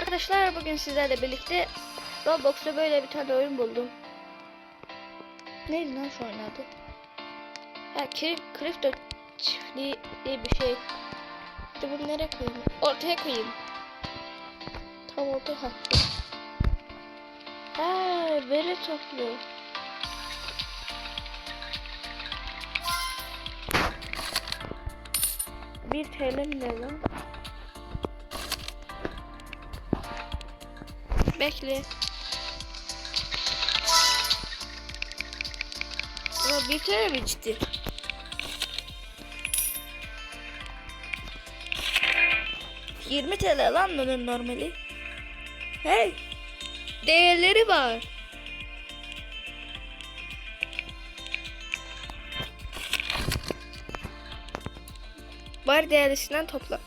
arkadaşlar bugün sizlerle birlikte Roblox'ta böyle bir tane oyun buldum. Neydi lan şu oyun adı? Ha Crypt- Crypto çiftliği diye bir şey. İşte bunu nereye koyayım? Ortaya koyayım. Tam orta ha. Ha veri topluyor. Bir TL mi lan? Bekle. Ama bir TL mi ciddi? Yirmi TL lan bunun normali. Hey. Değerleri var. Var değerlisinden topla.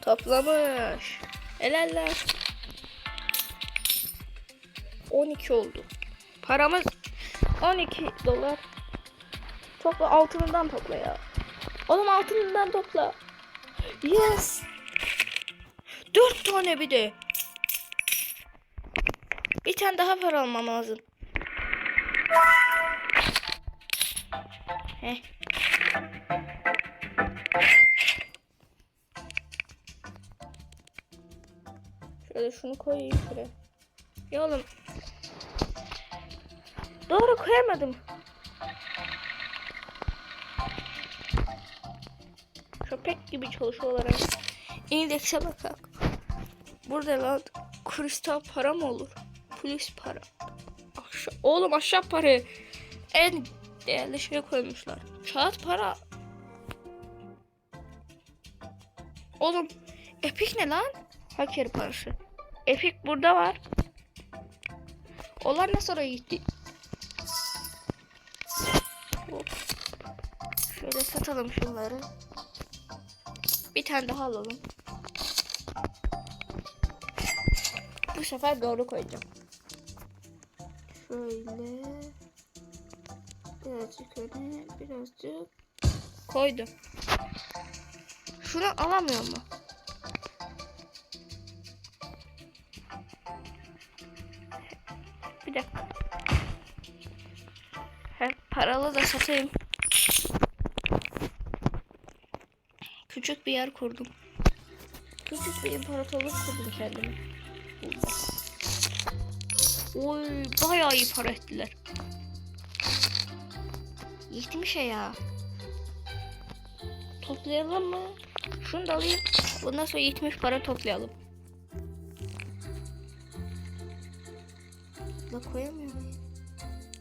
Toplamış. Helaller. 12 oldu. Paramız 12 dolar. Topla altınından topla ya. Oğlum altınından topla. Yes. 4 tane bir de. Bir tane daha para almam lazım. Heh. Şöyle şunu koyayım şuraya. Ya oğlum. Doğru koyamadım. Köpek gibi çalışıyorlar. İndekse bakak. Burada lan kristal para mı olur? Polis para. Aşağı, oğlum aşağı para. En değerli şey koymuşlar. Kağıt para. Oğlum Epic ne lan? Hacker parası. Epic burada var. Onlar ne sonra gitti? Hop. Şöyle satalım şunları. Bir tane daha alalım. Bu sefer doğru koyacağım. Şöyle. Birazcık öne, birazcık koydum. Şunu alamıyor mu? Bir dakika. Paralı da satayım. Küçük bir yer kurdum. Küçük bir imparatorluk kurdum kendime. Oy bayağı iyi para ettiler. Yetmiş ya. Toplayalım mı? Şunu da alayım. Bundan sonra 70 para toplayalım. Da koyamıyor?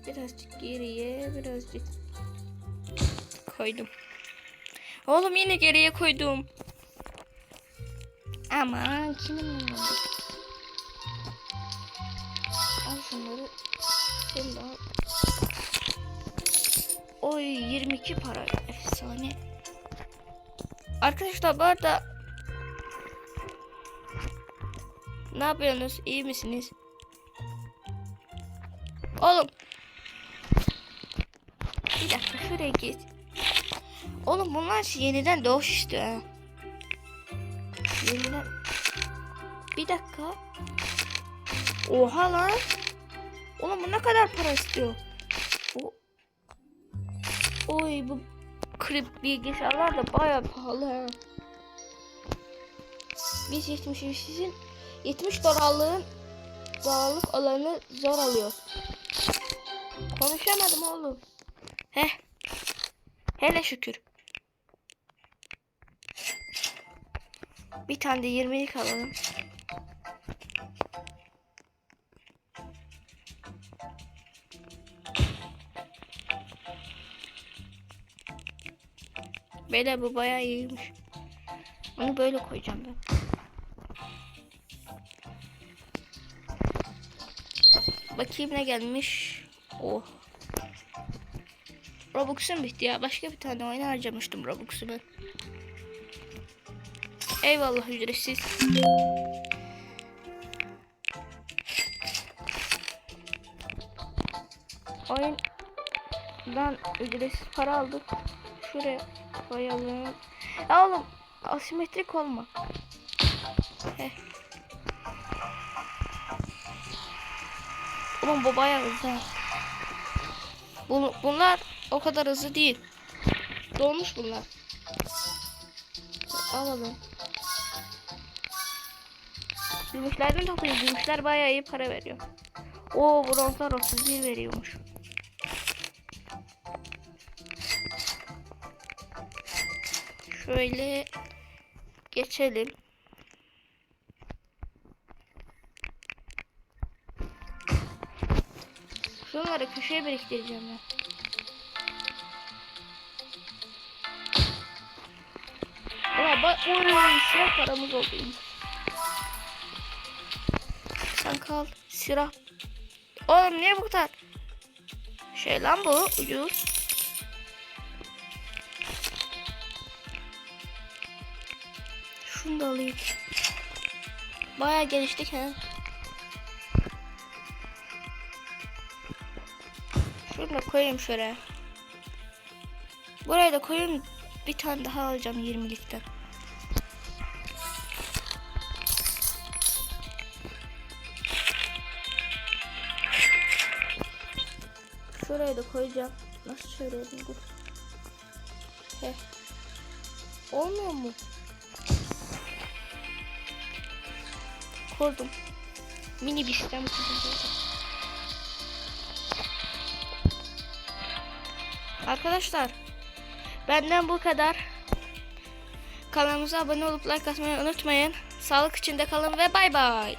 Birazcık geriye, birazcık koydum. Oğlum yine geriye koydum. Aman kimin numaralı? Al şunları. Al. Oy 22 para. Efsane. Arkadaşlar bu arada ne yapıyorsunuz? İyi misiniz? Oğlum. Bir dakika şuraya git. Oğlum bunlar yeniden doğuş işte. Yeniden. Bir dakika. Oha lan. Oğlum bu ne kadar para istiyor? O... Oy bu krip bilgisayarlar da baya pahalı ha. Biz 70 sizin 70 dolarlığın dolarlık olanı zor alıyoruz. Konuşamadım oğlum. Heh. Hele şükür. Bir tane de 20'lik alalım. Beyler bu bayağı iyiymiş. Onu böyle koyacağım ben. Bakayım ne gelmiş. Oh. Robux'um bitti ya. Başka bir tane oyuna harcamıştım Robux'u. Eyvallah ücretsiz. Oyundan ücretsiz para aldık. Şuraya koyalım. Ya oğlum asimetrik olma. Heh. Oğlum bu bayağı güzel bunlar o kadar hızlı değil. Dolmuş bunlar. Alalım. Gümüşlerden toplayın. Gümüşler bayağı iyi para veriyor. O bronzlar 31 veriyormuş. Şöyle geçelim. Şunları köşeye biriktireceğim ben. Ulan bak oraya silah paramız oldu. Sen kal. Silah. Oğlum niye bu kadar? Şey lan bu ucuz. Şunu da alayım. Baya geliştik he. Şunu da koyayım şuraya. Buraya da koyayım. Bir tane daha alacağım 20'likten. Şuraya da koyacağım. Nasıl söyleyelim dur. Heh. Olmuyor mu? Koydum. Mini bir sistem kurdum. Arkadaşlar benden bu kadar. Kanalımıza abone olup like atmayı unutmayın. Sağlık içinde kalın ve bay bay.